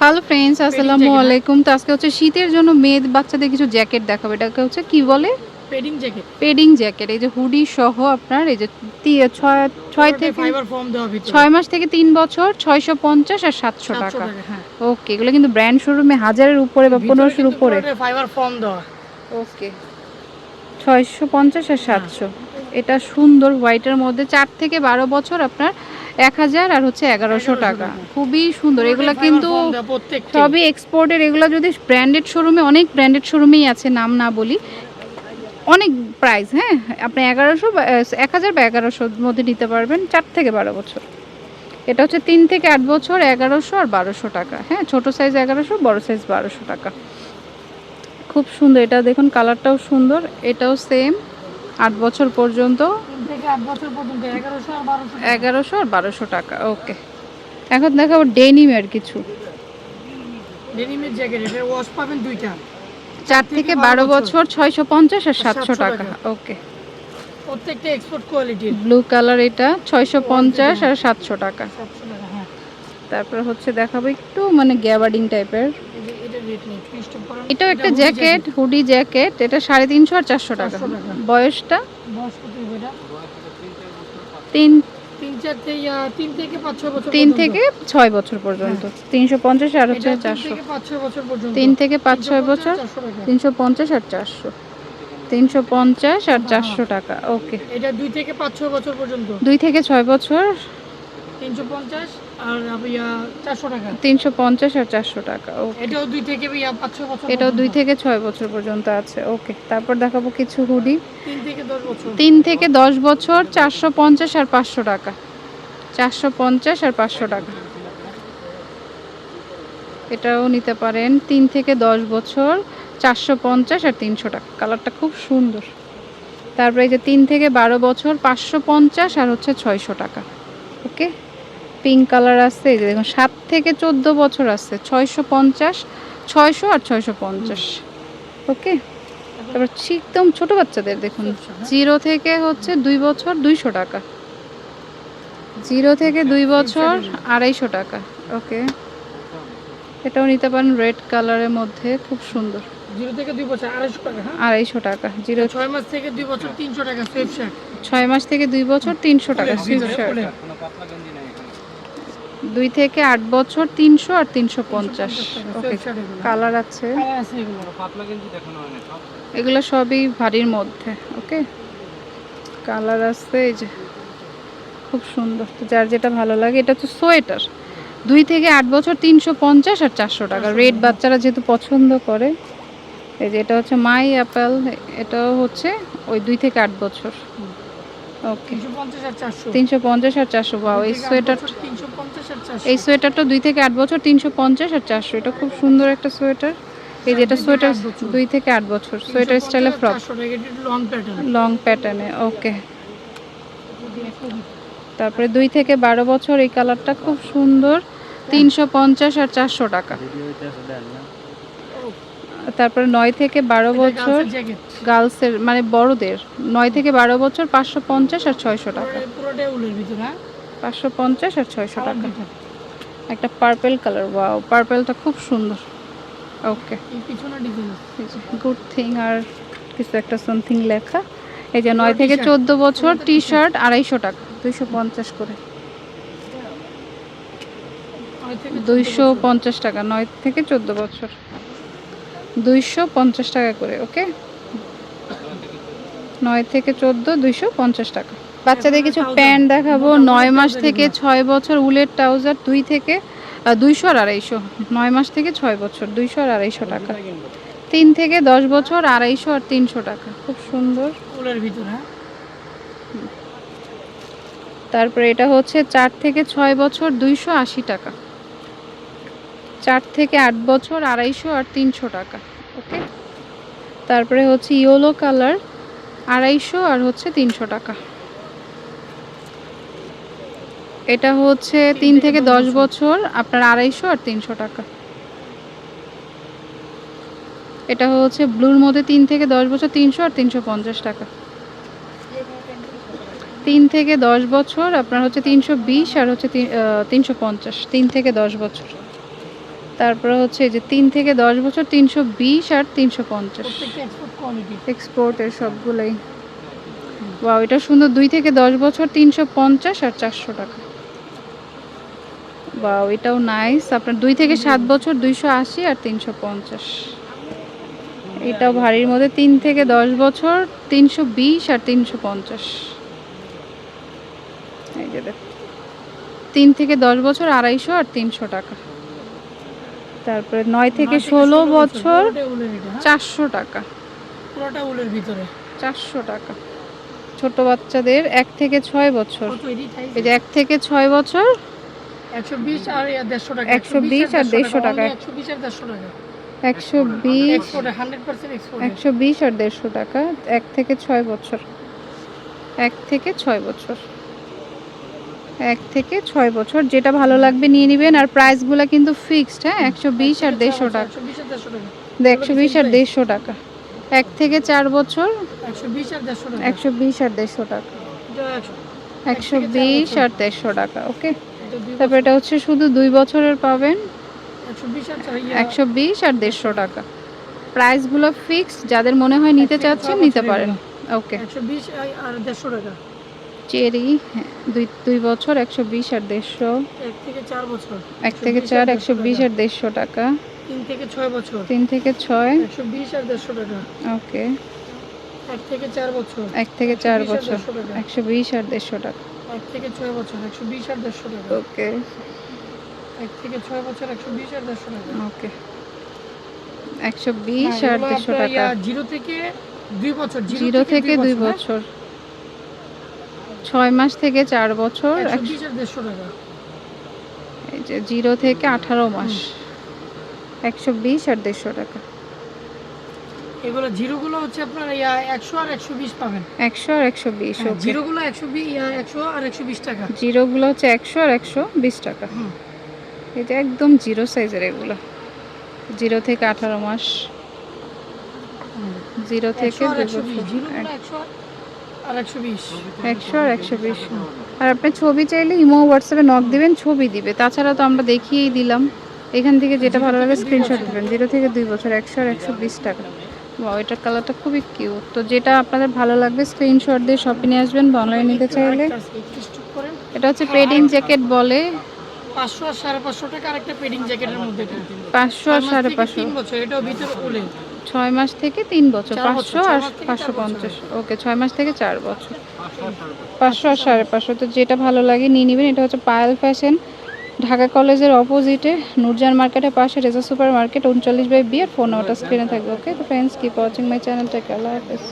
Hello friends আসসালামু হ্যাঁ। আলাইকুম। তো আজকে হচ্ছে শীতের জন্য মেদ বাচ্চাদের কিছু জ্যাকেট দেখাবো। এটাকে হচ্ছে কি বলে? পেডিং জ্যাকেট পেডিং জ্যাকেট এই যে হুডি সহ আপনার এই যে ছয় থেকে ফাইবার ফর্ম দেওয়া ভিতরে। ছয় মাস থেকে তিন বছর ছয়শো পঞ্চাশ আর সাতশো 700 টাকা হ্যাঁ। ওকে এগুলো কিন্তু ব্র্যান্ড শোরুমে হাজারের উপরে বা পনেরোশোর উপরে। ফাইবার ফর্ম দেওয়া। ওকে ছয়শো পঞ্চাশ আর সাতশো। এটা সুন্দর হোয়াইটের মধ্যে। চার থেকে বারো বছর আপনার এক হাজার আর হচ্ছে এগারোশো টাকা। খুবই সুন্দর। এগুলো কিন্তু সবই এক্সপোর্টের এগুলো যদি ব্র্যান্ডেড শোরুমে অনেক ব্র্যান্ডেড শোরুমেই আছে নাম না বলি। অনেক প্রাইস হ্যাঁ? আপনি এগারোশো এক হাজার বা এগারোশোর মধ্যে নিতে পারবেন চার থেকে বারো বছর। এটা হচ্ছে তিন থেকে আট বছর এগারোশো আর বারোশো টাকা হ্যাঁ? ছোট সাইজ এগারোশো বড় সাইজ বারোশো টাকা। খুব সুন্দর। এটা দেখুন কালারটাও সুন্দর এটাও সেম আট বছর পর্যন্ত। এগারোশো আর বারোশো টাকা ওকে এখন দেখাবো ডেনিমের কিছু। ডেনিমের জ্যাকেট এটা ওয়াশ পাবেন দুইটা। চার থেকে বারো বছর ছয়শো পঞ্চাশ আর সাতশো টাকা। ওকে প্রত্যেকটা এক্সপোর্ট কোয়ালিটির ব্লু কালার এটা ছয়শো পঞ্চাশ আর সাতশো টাকা। হ্যাঁ। তারপর হচ্ছে দেখাবো একটু মানে গ্যাবার্ডিং টাইপের এটাও একটা জ্যাকেট হুডি জ্যাকেট এটা সাড়ে তিনশো আর চারশো টাকা। বয়সটা? তিন তিন থেকে ছয় বছর পর্যন্ত। তিনশো পঞ্চাশ আর হচ্ছে চারশো। তিন থেকে পাঁচ ছয় বছর? তিনশো পঞ্চাশ আর চারশো। তিনশো পঞ্চাশ আর চারশো টাকা ওকে। এটা দুই থেকে পাঁচ ছয় বছর পর্যন্ত। দুই থেকে ছয় বছর? তিনশো পঞ্চাশ? আর ইয়া চারশো টাকা? তিনশো পঞ্চাশ আর চারশো টাকা ওকে এটাও দুই থেকে ইয়া ছয় বছর এটাও দুই। থেকে বছর পর্যন্ত আছে ওকে তারপর দেখাবো কিছু হুডি। থেকে দশ বছর? তিন থেকে দশ বছর চারশো পঞ্চাশ আর পাঁচশো টাকা। চারশো পঞ্চাশ আর পাঁচশো টাকা। এটাও নিতে পারেন তিন থেকে দশ বছর চারশো পঞ্চাশ আর তিনশো টাকা। কালারটা খুব সুন্দর। তারপরে এই যে তিন থেকে বারো বছর পাঁচশো পঞ্চাশ আর হচ্ছে ছয়শো টাকা ওকে পিঙ্ক কালার আছে এই যে দেখুন সাত থেকে চোদ্দ বছর আছে ছয়শো পঞ্চাশ ছয়শো আর ছয়শো পঞ্চাশ। ওকে তারপর একদম ছোট বাচ্চাদের দেখুন জিরো থেকে হচ্ছে দুই বছর দুইশো টাকা। জিরো থেকে দুই বছর আড়াইশো টাকা। ওকে এটাও নিতে পারেন রেড কালারের মধ্যে খুব সুন্দর। জিরো থেকে দুই বছর আড়াইশো টাকা হ্যাঁ? আড়াইশো টাকা জিরো ছয় মাস থেকে দুই বছর তিনশো টাকা ছয় মাস থেকে দুই বছর তিনশো টাকা সুইফট দুই থেকে আট বছর তিনশো আর তিনশো পঞ্চাশ। ওকে কালার আছে। আছে এগুলো। সবই ভারীর মধ্যে ওকে কালার আছে এই যে। খুব সুন্দর। তো যার যেটা ভালো লাগে এটা হচ্ছে সোয়েটার। দুই থেকে আট বছর তিনশো পঞ্চাশ আর চারশো টাকা। রেড বাচ্চারা যেহেতু পছন্দ করে এই যে এটা হচ্ছে মাই অ্যাপেল এটাও হচ্ছে ওই দুই থেকে আট বছর। ওকে। তিনশো পঞ্চাশ আর চারশো। এই সোয়েটার এই সোয়েটারটা দুই থেকে আট বছর তিনশো পঞ্চাশ আর চারশো এটা খুব সুন্দর একটা সোয়েটার। এই যেটা সোয়েটার দুই থেকে আট বছর সোয়েটার স্টাইলে ফ্রক। লং প্যাটার্নে ওকে তারপরে দুই থেকে বারো বছর এই কালারটা খুব সুন্দর তিনশো পঞ্চাশ আর চারশো টাকা। তারপরে নয় থেকে বারো বছর গার্লসের মানে বড়দের। নয় থেকে বারো বছর পাঁচশো পঞ্চাশ আর ছয়শো টাকা। হ্যাঁ? পাঁচশো পঞ্চাশ আর ছয়শো টাকা। একটা পার্পেল কালার ওয়াও পার্পেলটা খুব সুন্দর। ওকে গুড থিং আর কিছু একটা সামথিং লেখা। এই যে নয় থেকে। চোদ্দ বছর টি শার্ট আড়াইশো টাকা দুইশো পঞ্চাশ করে। দুইশো পঞ্চাশ টাকা নয় থেকে চোদ্দ বছর। দুইশো পঞ্চাশ টাকা করে ওকে? নয় থেকে চোদ্দ দুইশো পঞ্চাশ টাকা। বাচ্চাদের কিছু প্যান্ট দেখাবো নয় মাস থেকে ছয় বছর উলের ট্রাউজার দুই থেকে দুইশো আর আড়াইশো। নয় মাস থেকে ছয় বছর দুইশো আর আড়াইশো টাকা। তিন থেকে দশ বছর আড়াইশো আর তিনশো টাকা। খুব সুন্দর। উলের ভিতরে হ্যাঁ? তারপরে এটা হচ্ছে চার থেকে ছয় বছর দুইশো আশি টাকা। চার থেকে আট বছর আড়াইশো আর তিনশো টাকা ওকে? তারপরে হচ্ছে ইয়েলো কালার আড়াইশো আর হচ্ছে তিনশো টাকা। এটা হচ্ছে তিন থেকে দশ বছর। আপনার আড়াইশো আর তিনশো টাকা। এটা হচ্ছে ব্লুর মধ্যে তিন থেকে দশ বছর তিনশো আর তিনশো পঞ্চাশ টাকা। তিন থেকে দশ বছর আপনার হচ্ছে তিনশো বিশ আর হচ্ছে তিনশো পঞ্চাশ তিন থেকে দশ বছর। তারপরে হচ্ছে যে তিন থেকে দশ বছর, তিনশো বিশ আর তিনশো পঞ্চাশ। এক্সপোর্টের সবগুলোই। বা এটা সুন্দর, দুই থেকে দশ বছর তিনশো পঞ্চাশ আর চারশো টাকা। বা এটাও নাইস আপনার দুই থেকে সাত বছর দুইশো আশি আর তিনশো পঞ্চাশ। এটাও ভারীর মধ্যে তিন থেকে দশ বছর তিনশো বিশ আর তিনশো পঞ্চাশ। তিন থেকে দশ বছর আড়াইশো আর তিনশো টাকা। তারপরে নয় থেকে ষোলো বছর। হ্যাঁ? চারশো টাকা। পুরোটা উলের ভিতরে। চারশো টাকা। ছোট বাচ্চাদের এক থেকে ছয় বছর। এই যে এক থেকে ছয় বছর। একশো বিশ আর দেড়শো টাকা। 120 আর 150 টাকা। একশো বিশ আর দেড়শো টাকা। একশো বিশ। একশো বিশ আর দেড়শো টাকা। এক থেকে ছয় বছর। এক থেকে ছয় বছর। এক থেকে ছয় বছর। যেটা ভালো লাগবে নিয়ে নেবেন। আর প্রাইসগুলো কিন্তু ফিক্সড হ্যাঁ? একশো বিশ আর দেড়শো টাকা। একশো বিশ আর দেড়শো টাকা। এক থেকে চার বছর, একশো বিশ আর দেড়শো টাকা। একশো বিশ আর দেড়শো টাকা, ওকে? তারপর এটা হচ্ছে শুধু দুই বছরের পাবেন। একশো বিশ আর দেড়শো টাকা। প্রাইসগুলো ফিক্সড যাদের মনে হয় নিতে চাচ্ছেন, নিতে পারেন। ওকে। একশো বিশ আর দেড়শো টাকা। চেরি হ্যাঁ, দুই দুই বছর একশো বিশ আর দেড়শো। এক থেকে চার বছর। এক থেকে চার একশো বিশ আর দেড়শো টাকা। তিন থেকে ছয় বছর। তিন থেকে ছয়? একশো বিশ আর দেড়শো টাকা। ওকে। এক থেকে চার বছর। এক থেকে চার বছর। একশো বিশ আর দেড়শো টাকা। এক থেকে ছয় বছর। একশো বিশ আর দেড়শো টাকা। ওকে। এক থেকে ছয় বছর একশো বিশ আর দেড়শো টাকা। ওকে। একশো বিশ হ্যাঁ, আর দেড়শো টাকা। জিরো থেকে দুই বছর জিরো থেকে দুই হ্যাঁ? বছর। ছয় মাস থেকে চার বছর এই যে জিরো থেকে আঠারো মাস একশো বিশ আর দেড়শো টাকা। এগুলো জিরোগুলো হচ্ছে আপনার একশো আর একশো বিশ পাবেন। একশো আর একশো বিশ হ্যাঁ, জিরোগুলো একশো একশো আর একশো বিশ টাকা। জিরোগুলো হচ্ছে একশো আর একশো বিশ টাকা। এটা একদম জিরো সাইজের এগুলো। জিরো থেকে আঠারো মাস। জিরো থেকে একশো একশো আর একশো বিশ। আর আপনি ছবি চাইলে ইমো হোয়াটসঅ্যাপে নক দিবেন ছবি দিবে। তাছাড়া তো আমরা দেখিয়েই দিলাম। এখান থেকে যেটা ভালো লাগে স্ক্রিনশট দিবেন। জিরো থেকে দুই বছর একশো আর একশো বিশ টাকা। বা ওইটার কালারটা খুবই কিউট তো যেটা আপনাদের ভালো লাগবে স্ক্রিনশট দিয়ে শপে নিয়ে আসবেন বা অনলাইনে নিতে চাইলে। এটা হচ্ছে পেডিং জ্যাকেট বলে। পাঁচশো আর সাড়ে পাঁচশো টাকা আর একটা পেডিং জ্যাকেটের মধ্যে পাঁচশো আর সাড়ে পাঁচশো। এটাও ভিতরে ছয় মাস থেকে তিন বছর পাঁচশো ছয় আর পাঁচশো পঞ্চাশ। ওকে ছয় মাস থেকে চার বছর। পাঁচশো আর সাড়ে পাঁচশো তো যেটা ভালো লাগে নিয়ে নেবেন এটা হচ্ছে পায়েল ফ্যাশন। ঢাকা কলেজের অপোজিটে নুরজান মার্কেটের পাশে রেজা সুপার মার্কেট উনচল্লিশ বাই বি আর ফোন ওটা স্ক্রিনে থাকবে ওকে? তো ফ্রেন্ডস কিপ ওয়াচিং মাই চ্যানেলটা টেক আল্লাহ হাফেজ।